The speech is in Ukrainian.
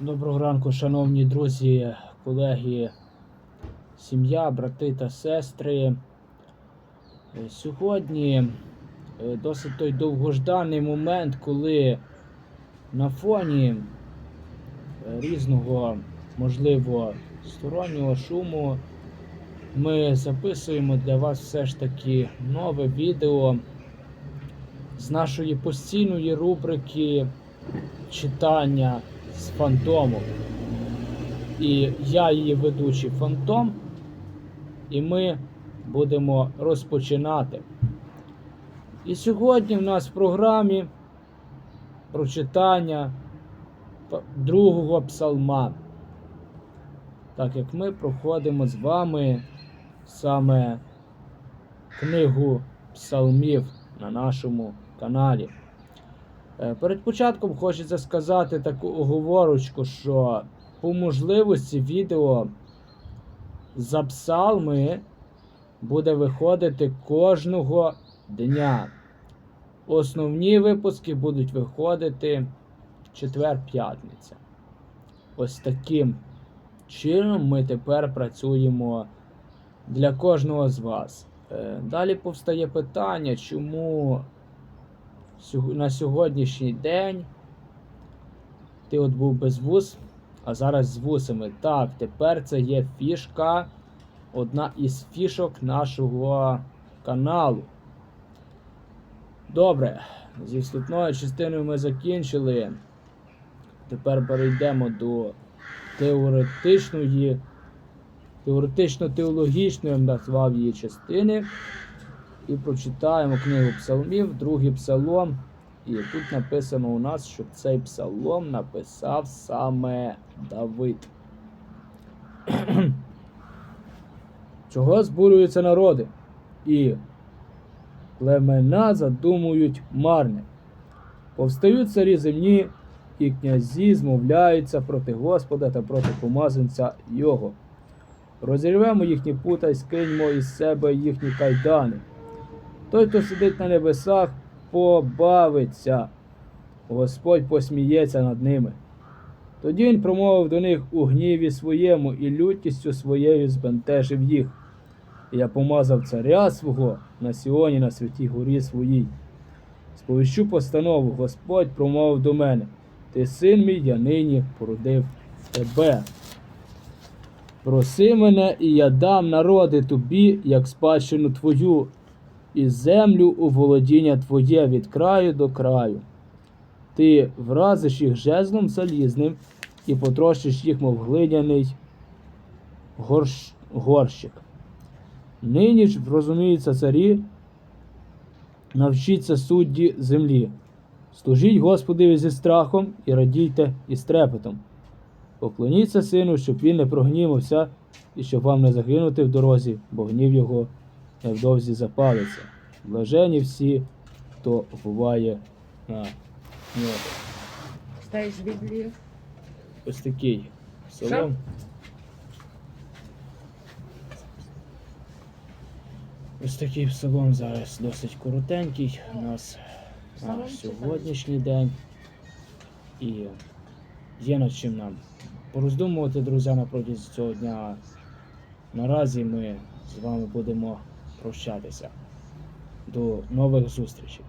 Доброго ранку, шановні друзі, колеги, сім'я, брати та сестри. Е, Сьогодні е, досить той довгожданий момент, коли на фоні е, різного, можливо, стороннього шуму ми записуємо для вас все ж таки нове відео з нашої постійної рубрики читання з фантомом. І я її ведучий фантом. І ми будемо розпочинати. І сьогодні в нас в програмі прочитання другого псалма. Так як ми проходимо з вами саме книгу псалмів на нашому каналі. Е, Перед початком хочеться сказати таку оговорочку, що по можливості відео за псалми буде виходити кожного дня. Основні випуски будуть виходити четвер-п'ятниця. Ось таким чином ми тепер працюємо для кожного з вас. Е, Далі повстає питання, чому на сьогоднішній день ти от був без вуз, а зараз з вусами. Так, тепер це є фішка, одна із фішок нашого каналу. Добре, зі вступною частиною ми закінчили. Тепер перейдемо до теоретичної, теоретично-теологічної, назвав її частини. І прочитаємо книгу псалмів, другий псалом. І тут написано у нас, що цей псалом написав саме Давид. Чого збурюються народи? І племена задумують марне. Повстають царі земні, і князі змовляються проти Господа та проти помазанця Його. Розірвемо їхні пута й скиньмо із себе їхні кайдани. Той, хто сидить на небесах, побавиться. Господь посміється над ними. Тоді він промовив до них у гніві своєму і лютістю своєю збентежив їх. І я помазав царя свого на Сіоні на святій горі своїй. Сповіщу постанову, Господь промовив до мене: Ти син мій, я нині породив тебе. Проси мене, і я дам народи тобі, як спадщину твою, і землю у володіння твоє від краю до краю. Ти вразиш їх жезлом залізним і потрощиш їх, мов глиняний горщ... горщик. Нині ж розуміються царі, навчіться судді землі. Служіть Господеві зі страхом і радійте із трепетом. Поклоніться сину, щоб він не прогнівався і щоб вам не загинути в дорозі, бо гнів його невдовзі запалиться. Блажені всі, хто буває на нього. Читаєш Біблію? Ось такий псалом. Ось такий псалом зараз досить коротенький у нас на сьогоднішній день. І є над чим нам пороздумувати, друзі, протязі цього дня. Наразі ми з вами будемо прощатися. До нових зустрічей.